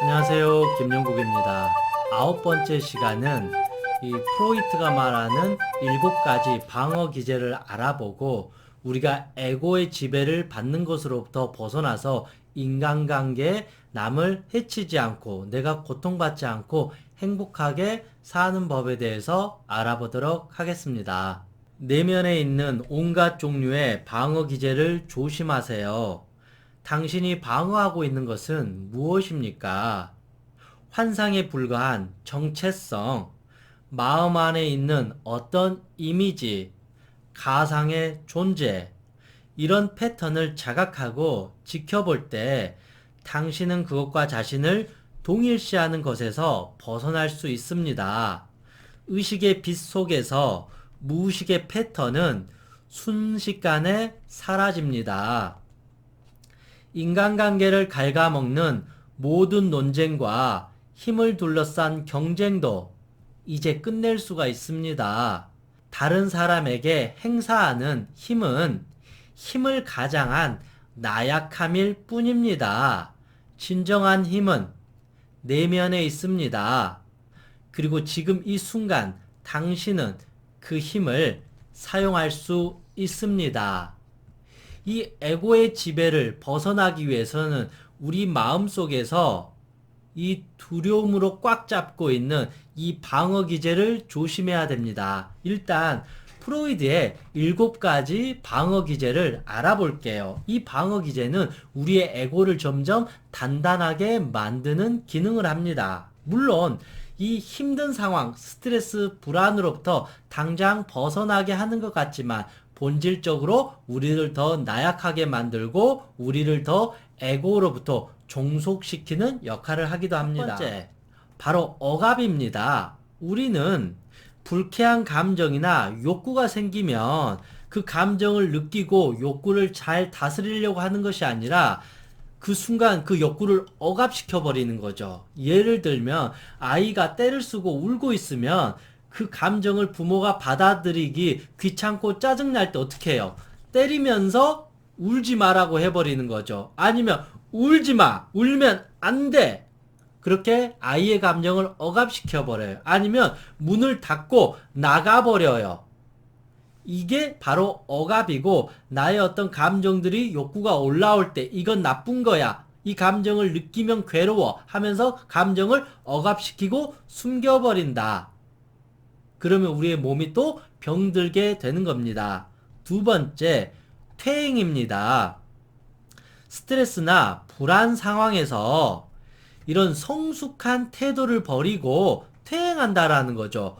안녕하세요. 김영국입니다. 아홉 번째 시간은 이 프로이트가 말하는 일곱 가지 방어 기제를 알아보고 우리가 에고의 지배를 받는 것으로부터 벗어나서 인간관계에 남을 해치지 않고 내가 고통받지 않고 행복하게 사는 법에 대해서 알아보도록 하겠습니다. 내면에 있는 온갖 종류의 방어 기제를 조심하세요. 당신이 방어하고 있는 것은 무엇입니까? 환상에 불과한 정체성, 마음 안에 있는 어떤 이미지, 가상의 존재, 이런 패턴을 자각하고 지켜볼 때 당신은 그것과 자신을 동일시하는 것에서 벗어날 수 있습니다. 의식의 빛 속에서 무의식의 패턴은 순식간에 사라집니다. 인간관계를 갉아먹는 모든 논쟁과 힘을 둘러싼 경쟁도 이제 끝낼 수가 있습니다. 다른 사람에게 행사하는 힘은 힘을 가장한 나약함일 뿐입니다. 진정한 힘은 내면에 있습니다. 그리고 지금 이 순간 당신은 그 힘을 사용할 수 있습니다. 이 에고의 지배를 벗어나기 위해서는 우리 마음 속에서 이 두려움으로 꽉 잡고 있는 이 방어 기제를 조심해야 됩니다. 일단 프로이드의 일곱 가지 방어 기제를 알아볼게요. 이 방어 기제는 우리의 에고를 점점 단단하게 만드는 기능을 합니다. 물론 이 힘든 상황, 스트레스, 불안으로부터 당장 벗어나게 하는 것 같지만 본질적으로 우리를 더 나약하게 만들고 우리를 더 에고로부터 종속시키는 역할을 하기도 합니다. 첫 번째, 바로 억압입니다. 우리는 불쾌한 감정이나 욕구가 생기면 그 감정을 느끼고 욕구를 잘 다스리려고 하는 것이 아니라 그 순간 그 욕구를 억압시켜 버리는 거죠. 예를 들면 아이가 때를 쓰고 울고 있으면 그 감정을 부모가 받아들이기 귀찮고 짜증날 때 어떻게 해요? 때리면서 울지 마라고 해버리는 거죠. 아니면 울지 마! 울면 안 돼! 그렇게 아이의 감정을 억압시켜 버려요. 아니면 문을 닫고 나가버려요. 이게 바로 억압이고 나의 어떤 감정들이 욕구가 올라올 때 이건 나쁜 거야. 이 감정을 느끼면 괴로워 하면서 감정을 억압시키고 숨겨버린다. 그러면 우리의 몸이 또 병들게 되는 겁니다. 두 번째, 퇴행입니다. 스트레스나 불안 상황에서 이런 성숙한 태도를 버리고 퇴행한다라는 거죠.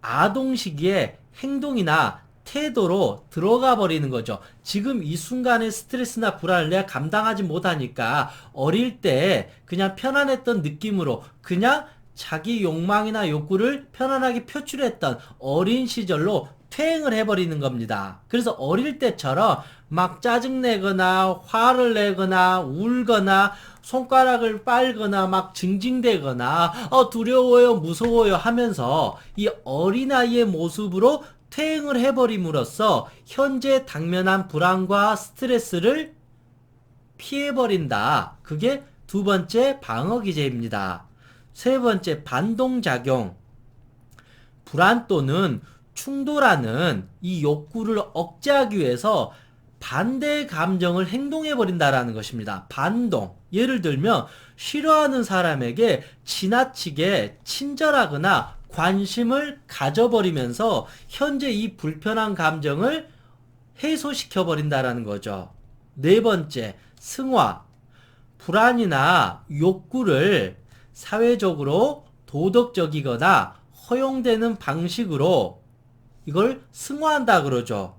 아동 시기에 행동이나 태도로 들어가 버리는 거죠. 지금 이 순간의 스트레스나 불안을 내가 감당하지 못하니까 어릴 때 그냥 편안했던 느낌으로 그냥 자기 욕망이나 욕구를 편안하게 표출했던 어린 시절로 퇴행을 해버리는 겁니다. 그래서 어릴 때처럼 막 짜증내거나 화를 내거나 울거나 손가락을 빨거나 막 징징대거나 어 두려워요 무서워요 하면서 이 어린아이의 모습으로 퇴행을 해버림으로써 현재 당면한 불안과 스트레스를 피해버린다. 그게 두 번째 방어 기제입니다. 세 번째 반동작용. 불안 또는 충돌하는 이 욕구를 억제하기 위해서 반대 감정을 행동해 버린다라는 것입니다. 반동. 예를 들면 싫어하는 사람에게 지나치게 친절하거나 관심을 가져버리면서 현재 이 불편한 감정을 해소시켜 버린다라는 거죠. 네 번째, 승화. 불안이나 욕구를 사회적으로 도덕적이거나 허용되는 방식으로 이걸 승화한다 그러죠.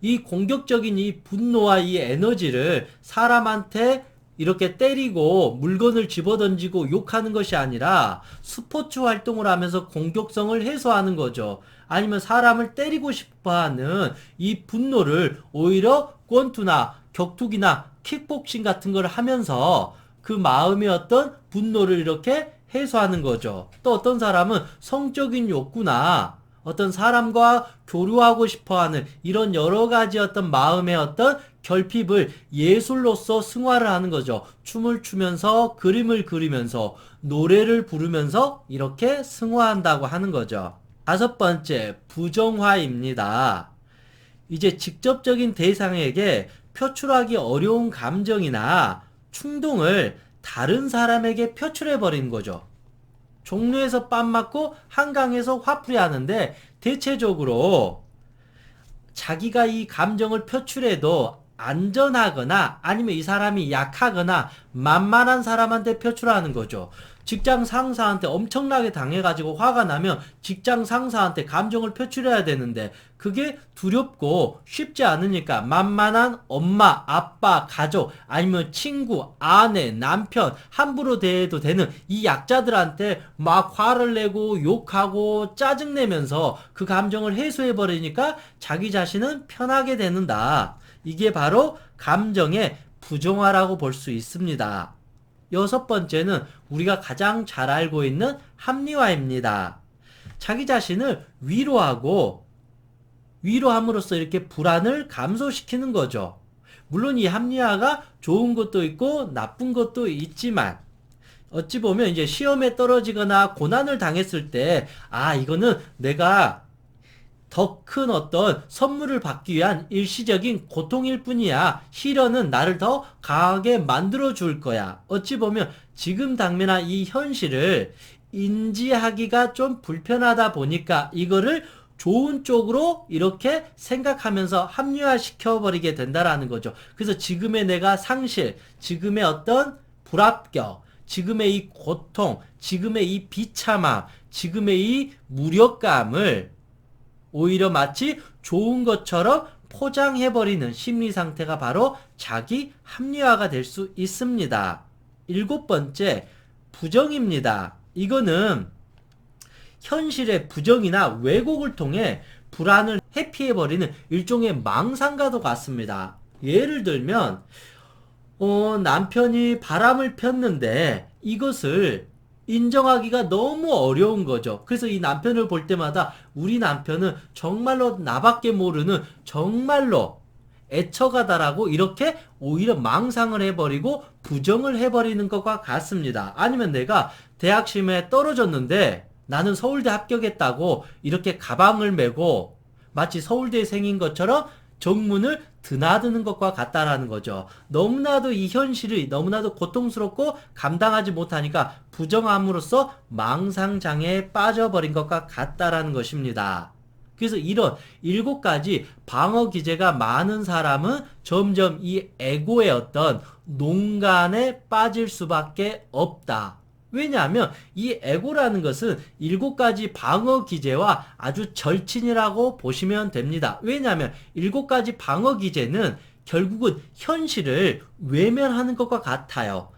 이 공격적인 이 분노와 이 에너지를 사람한테 이렇게 때리고 물건을 집어던지고 욕하는 것이 아니라 스포츠 활동을 하면서 공격성을 해소하는 거죠. 아니면 사람을 때리고 싶어 하는 이 분노를 오히려 권투나 격투기나 킥복싱 같은 걸 하면서 그 마음의 어떤 분노를 이렇게 해소하는 거죠. 또 어떤 사람은 성적인 욕구나 어떤 사람과 교류하고 싶어 하는 이런 여러 가지 어떤 마음의 어떤 결핍을 예술로서 승화를 하는 거죠. 춤을 추면서 그림을 그리면서 노래를 부르면서 이렇게 승화한다고 하는 거죠. 다섯 번째, 부정화입니다. 이제 직접적인 대상에게 표출하기 어려운 감정이나 충동을 다른 사람에게 표출해 버리는 거죠. 종로에서 빰 맞고 한강에서 화풀이 하는데 대체적으로 자기가 이 감정을 표출해도 안전하거나 아니면 이 사람이 약하거나 만만한 사람한테 표출하는 거죠. 직장 상사한테 엄청나게 당해가지고 화가 나면 직장 상사한테 감정을 표출해야 되는데 그게 두렵고 쉽지 않으니까 만만한 엄마, 아빠, 가족 아니면 친구, 아내, 남편 함부로 대해도 되는 이 약자들한테 막 화를 내고 욕하고 짜증내면서 그 감정을 해소해버리니까 자기 자신은 편하게 되는다. 이게 바로 감정의 부정화라고 볼 수 있습니다. 여섯 번째는 우리가 가장 잘 알고 있는 합리화입니다. 자기 자신을 위로하고 위로함으로써 이렇게 불안을 감소시키는 거죠. 물론 이 합리화가 좋은 것도 있고 나쁜 것도 있지만 어찌 보면 이제 시험에 떨어지거나 고난을 당했을 때 아 이거는 내가 더 큰 어떤 선물을 받기 위한 일시적인 고통일 뿐이야. 시련은 나를 더 강하게 만들어 줄 거야. 어찌 보면 지금 당면한 이 현실을 인지하기가 좀 불편하다 보니까 이거를 좋은 쪽으로 이렇게 생각하면서 합리화 시켜 버리게 된다라는 거죠. 그래서 지금의 내가 상실, 지금의 어떤 불합격, 지금의 이 고통, 지금의 이 비참함, 지금의 이 무력감을 오히려 마치 좋은 것처럼 포장해버리는 심리 상태가 바로 자기 합리화가 될 수 있습니다. 일곱 번째, 부정입니다. 이거는 현실의 부정이나 왜곡을 통해 불안을 회피해버리는 일종의 망상과도 같습니다. 예를 들면, 어, 남편이 바람을 폈는데 이것을 인정하기가 너무 어려운 거죠. 그래서 이 남편을 볼 때마다 우리 남편은 정말로 나밖에 모르는 정말로 애처가다라고 이렇게 오히려 망상을 해버리고 부정을 해버리는 것과 같습니다. 아니면 내가 대학 시험에 떨어졌는데 나는 서울대 합격했다고 이렇게 가방을 메고 마치 서울대생인 것처럼 정문을 드나드는 것과 같다라는 거죠. 너무나도 이 현실이 너무나도 고통스럽고 감당하지 못하니까 부정함으로써 망상장애에 빠져버린 것과 같다라는 것입니다. 그래서 이런 일곱 가지 방어 기제가 많은 사람은 점점 이 에고의 어떤 농간에 빠질 수밖에 없다. 왜냐하면 이 에고라는 것은 일곱 가지 방어 기제와 아주 절친이라고 보시면 됩니다. 왜냐하면 일곱 가지 방어 기제는 결국은 현실을 외면하는 것과 같아요.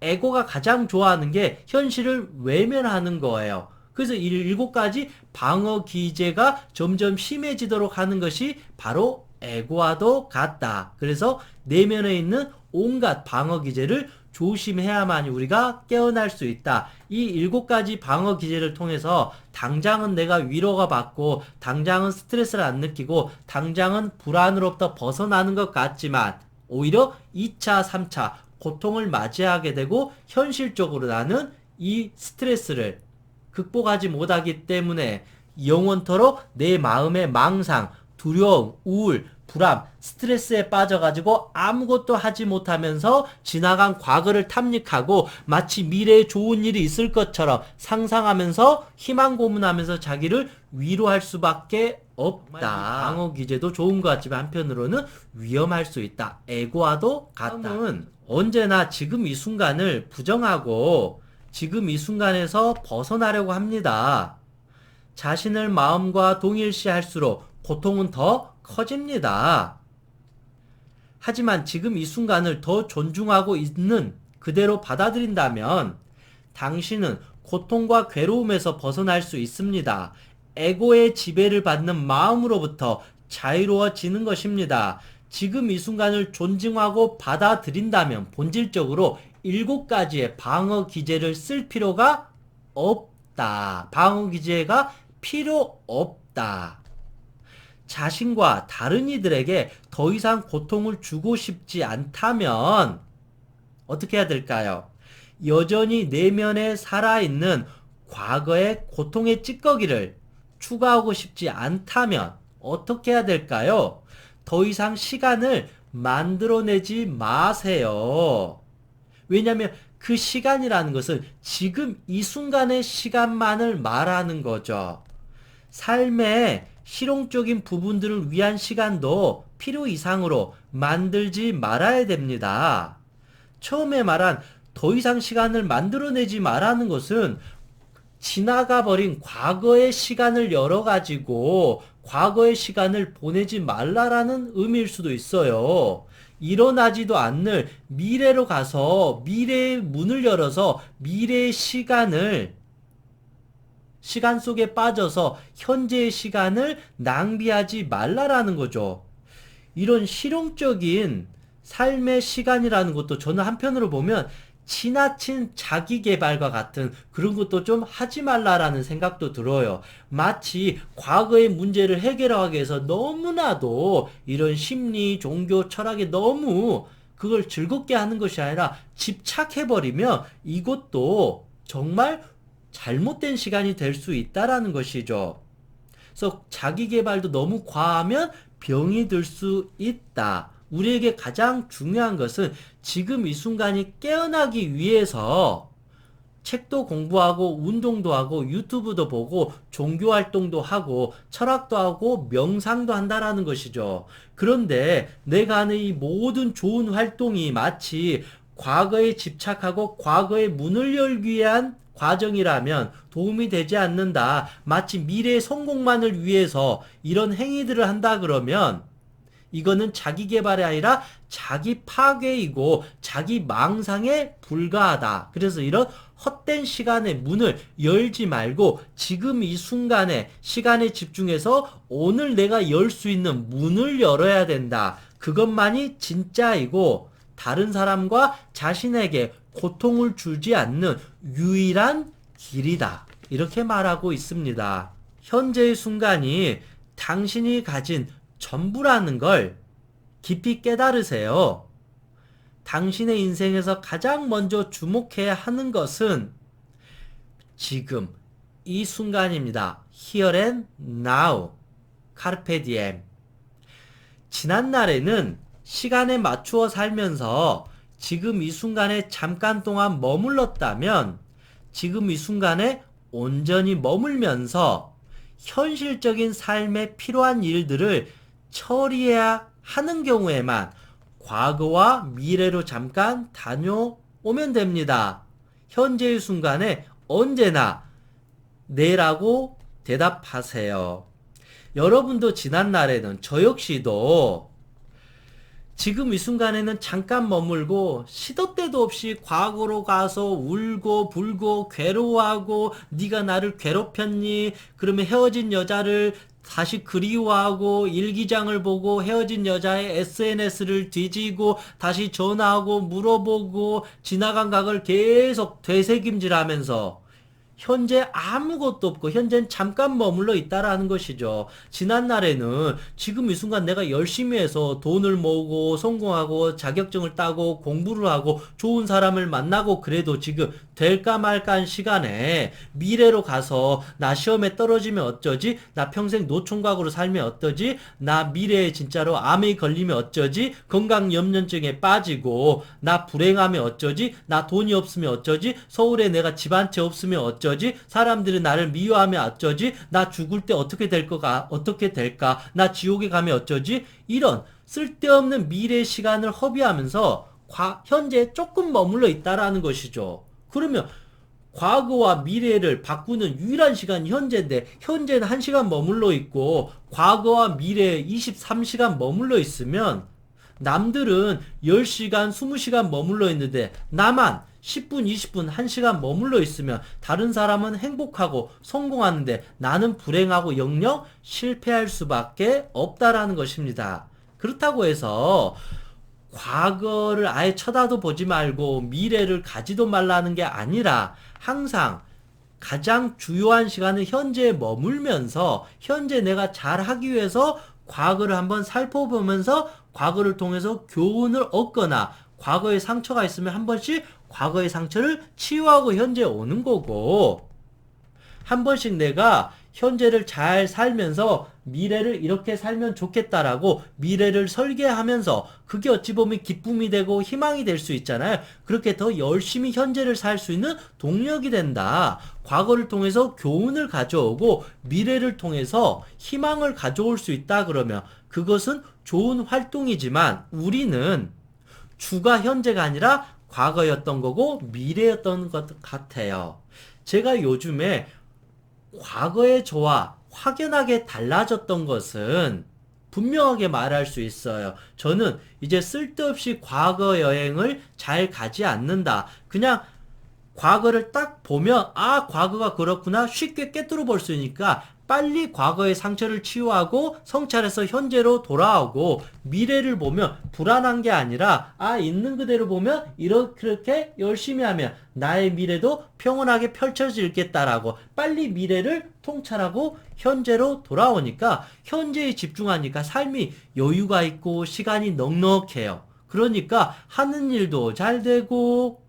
에고가 가장 좋아하는 게 현실을 외면하는 거예요. 그래서 이 일곱 가지 방어 기제가 점점 심해지도록 하는 것이 바로 에고와도 같다. 그래서 내면에 있는 온갖 방어 기제를 조심해야만 우리가 깨어날 수 있다. 이 일곱 가지 방어 기제를 통해서 당장은 내가 위로가 받고 당장은 스트레스를 안 느끼고 당장은 불안으로부터 벗어나는 것 같지만 오히려 2차, 3차 고통을 맞이하게 되고 현실적으로 나는 이 스트레스를 극복하지 못하기 때문에 영원토록 내 마음의 망상, 두려움, 우울, 불안, 스트레스에 빠져가지고 아무것도 하지 못하면서 지나간 과거를 탐닉하고 마치 미래에 좋은 일이 있을 것처럼 상상하면서 희망 고문하면서 자기를 위로할 수밖에 없다. 방어 기제도 좋은 것 같지만 한편으로는 위험할 수 있다. 에고와도 같다. 은 언제나 지금 이 순간을 부정하고 지금 이 순간에서 벗어나려고 합니다. 자신을 마음과 동일시할수록 고통은 더 커집니다. 하지만 지금 이 순간을 더 존중하고 있는 그대로 받아들인다면 당신은 고통과 괴로움에서 벗어날 수 있습니다. 에고의 지배를 받는 마음으로부터 자유로워지는 것입니다. 지금 이 순간을 존중하고 받아들인다면 본질적으로 일곱 가지의 방어 기제를 쓸 필요가 없다. 방어 기제가 필요 없다. 자신과 다른 이들에게 더 이상 고통을 주고 싶지 않다면 어떻게 해야 될까요? 여전히 내면에 살아있는 과거의 고통의 찌꺼기를 추가하고 싶지 않다면 어떻게 해야 될까요? 더 이상 시간을 만들어내지 마세요. 왜냐하면 그 시간이라는 것은 지금 이 순간의 시간만을 말하는 거죠. 삶의 실용적인 부분들을 위한 시간도 필요 이상으로 만들지 말아야 됩니다. 처음에 말한 더 이상 시간을 만들어내지 말라는 것은 지나가 버린 과거의 시간을 열어가지고 과거의 시간을 보내지 말라라는 의미일 수도 있어요. 일어나지도 않는 미래로 가서 미래의 문을 열어서 미래의 시간을 시간 속에 빠져서 현재의 시간을 낭비하지 말라라는 거죠. 이런 실용적인 삶의 시간이라는 것도 저는 한편으로 보면 지나친 자기 개발과 같은 그런 것도 좀 하지 말라라는 생각도 들어요. 마치 과거의 문제를 해결하기 위해서 너무나도 이런 심리, 종교, 철학에 너무 그걸 즐겁게 하는 것이 아니라 집착해버리면 이것도 정말 잘못된 시간이 될 수 있다라는 것이죠. 그래서 자기 개발도 너무 과하면 병이 들 수 있다. 우리에게 가장 중요한 것은 지금 이 순간이 깨어나기 위해서 책도 공부하고 운동도 하고 유튜브도 보고 종교 활동도 하고 철학도 하고 명상도 한다라는 것이죠. 그런데 내가 하는 이 모든 좋은 활동이 마치 과거에 집착하고 과거의 문을 열기 위한 과정이라면 도움이 되지 않는다. 마치 미래의 성공만을 위해서 이런 행위들을 한다 그러면 이거는 자기 개발이 아니라 자기 파괴이고 자기 망상에 불과하다. 그래서 이런 헛된 시간의 문을 열지 말고 지금 이 순간에 시간에 집중해서 오늘 내가 열 수 있는 문을 열어야 된다. 그것만이 진짜이고 다른 사람과 자신에게 고통을 주지 않는 유일한 길이다. 이렇게 말하고 있습니다. 현재의 순간이 당신이 가진 전부라는 걸 깊이 깨달으세요. 당신의 인생에서 가장 먼저 주목해야 하는 것은 지금 이 순간입니다. Here and now. 카르페 디엠. 지난 날에는 시간에 맞추어 살면서 지금 이 순간에 잠깐 동안 머물렀다면 지금 이 순간에 온전히 머물면서 현실적인 삶에 필요한 일들을 처리해야 하는 경우에만 과거와 미래로 잠깐 다녀오면 됩니다. 현재의 순간에 언제나 네라고 대답하세요. 여러분도 지난 날에는 저 역시도 지금 이 순간에는 잠깐 머물고 시도 때도 없이 과거로 가서 울고 불고 괴로워하고 네가 나를 괴롭혔니? 그러면 헤어진 여자를 다시 그리워하고 일기장을 보고 헤어진 여자의 SNS를 뒤지고 다시 전화하고 물어보고 지나간 각을 계속 되새김질하면서 현재 아무것도 없고 현재는 잠깐 머물러 있다라는 것이죠. 지난 날에는 지금 이 순간 내가 열심히 해서 돈을 모으고 성공하고 자격증을 따고 공부를 하고 좋은 사람을 만나고 그래도 지금 될까 말까 한 시간에 미래로 가서 나 시험에 떨어지면 어쩌지? 나 평생 노총각으로 살면 어떠지? 나 미래에 진짜로 암에 걸리면 어쩌지? 건강 염려증에 빠지고 나 불행하면 어쩌지? 나 돈이 없으면 어쩌지? 서울에 내가 집 한 채 없으면 어쩌지? 사람들이 나를 미워하면 어쩌지? 나 죽을 때 어떻게 될 거가 어떻게 될까? 나 지옥에 가면 어쩌지? 이런 쓸데없는 미래 시간을 허비하면서 과, 현재 조금 머물러 있다라는 것이죠. 그러면 과거와 미래를 바꾸는 유일한 시간이 현재인데 현재는 1시간 머물러 있고 과거와 미래에 23시간 머물러 있으면 남들은 10시간, 20시간 머물러 있는데 나만 10분, 20분, 1시간 머물러 있으면 다른 사람은 행복하고 성공하는데 나는 불행하고 영영 실패할 수밖에 없다라는 것입니다. 그렇다고 해서 과거를 아예 쳐다도 보지 말고 미래를 가지도 말라는 게 아니라 항상 가장 주요한 시간은 현재에 머물면서 현재 내가 잘 하기 위해서 과거를 한번 살펴보면서 과거를 통해서 교훈을 얻거나 과거에 상처가 있으면 한 번씩 과거의 상처를 치유하고 현재에 오는 거고 한 번씩 내가 현재를 잘 살면서 미래를 이렇게 살면 좋겠다라고 미래를 설계하면서 그게 어찌 보면 기쁨이 되고 희망이 될 수 있잖아요. 그렇게 더 열심히 현재를 살 수 있는 동력이 된다. 과거를 통해서 교훈을 가져오고 미래를 통해서 희망을 가져올 수 있다 그러면 그것은 좋은 활동이지만 우리는 주가 현재가 아니라 과거였던 거고 미래였던 것 같아요. 제가 요즘에 과거의 저와 확연하게 달라졌던 것은 분명하게 말할 수 있어요. 저는 이제 쓸데없이 과거 여행을 잘 가지 않는다. 그냥 과거를 딱 보면 아 과거가 그렇구나 쉽게 깨뜨려 볼 수 있으니까 빨리 과거의 상처를 치유하고 성찰해서 현재로 돌아오고 미래를 보면 불안한 게 아니라 아 있는 그대로 보면 이렇게 열심히 하면 나의 미래도 평온하게 펼쳐지겠다라고 빨리 미래를 통찰하고 현재로 돌아오니까 현재에 집중하니까 삶이 여유가 있고 시간이 넉넉해요. 그러니까 하는 일도 잘 되고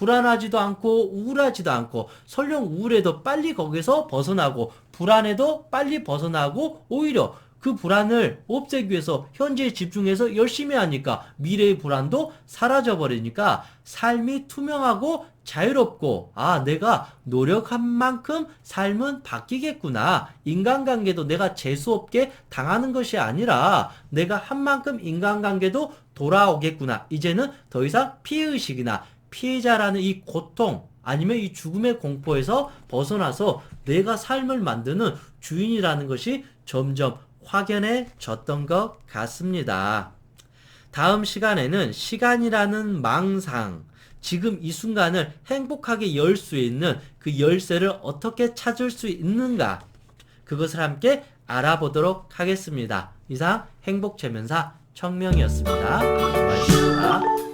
불안하지도 않고 우울하지도 않고 설령 우울해도 빨리 거기서 벗어나고 불안해도 빨리 벗어나고 오히려 그 불안을 없애기 위해서 현재에 집중해서 열심히 하니까 미래의 불안도 사라져 버리니까 삶이 투명하고 자유롭고 아 내가 노력한 만큼 삶은 바뀌겠구나. 인간관계도 내가 재수없게 당하는 것이 아니라 내가 한 만큼 인간관계도 돌아오겠구나. 이제는 더 이상 피해의식이나 피해자라는 이 고통 아니면 이 죽음의 공포에서 벗어나서 내가 삶을 만드는 주인이라는 것이 점점 확연해졌던 것 같습니다. 다음 시간에는 시간이라는 망상, 지금 이 순간을 행복하게 열 수 있는 그 열쇠를 어떻게 찾을 수 있는가, 그것을 함께 알아보도록 하겠습니다. 이상 행복체면사 청명이었습니다. 고맙습니다.